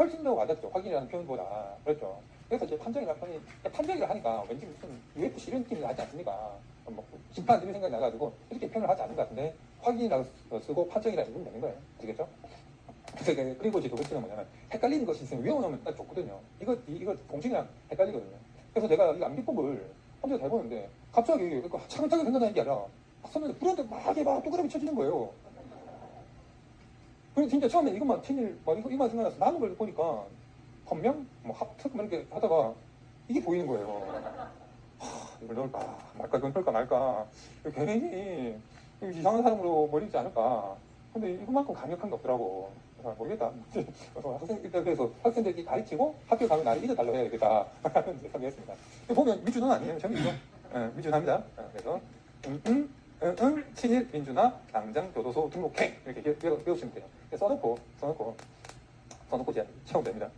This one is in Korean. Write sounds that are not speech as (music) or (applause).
훨씬 더 와닿죠. 확인이라는 표현보다. 그렇죠. 그래서 이제 판정이라는 표현이, 판정이라 하니까 왠지 무슨 UFC 이런 느낌이 나지 않습니까? 뭐 심판 이런 생각이 나가지고 이렇게 표현을 하지 않는 것 같은데, 확인이라고 쓰고 판정이라 읽으면 되는 거예요. 아시겠죠? 그래서 그리고 이제 두 번째는 뭐냐면, 헷갈리는 것이 있으면 외워놓으면 딱 좋거든요. 이거, 이- 이거 공식이랑 헷갈리거든요. 그래서 내가 이 암기법을 혼자 다 해보는데, 갑자기 이거 차근차근 생각나는 게 아니라, 선배님 불었는데 막 이게 막 동그라미 쳐지는 거예요. 그래서 진짜 처음에 이것만 친일 막 이거 이만 생각나서 나는 걸 보니까 헌명 뭐 합특 뭐 이렇게 하다가 이게 보이는 거예요. 하, 이걸 넣을까 말까 이건 넣을까 말까 이거 괜히 이상한 사람으로 몰리지 않을까. 근데 이것만큼 강력한 게 없더라고. (laughs) 그래서 모르겠다. 학생 그래서 학생들이 가르치고 학교 가면 나를 잊어달라고 해야 되겠다. 하는 (laughs) 이제 선택했습니다. 보면 미준은 아니에요. 저는 미준. 예, 미준합니다. 예, 그래서 음, 음, 응, 응, 친일 민주나 당장 교도소 등록해 이렇게 배우시면 돼요. 써놓고 써놓고 써놓고 이제 채우면 됩니다.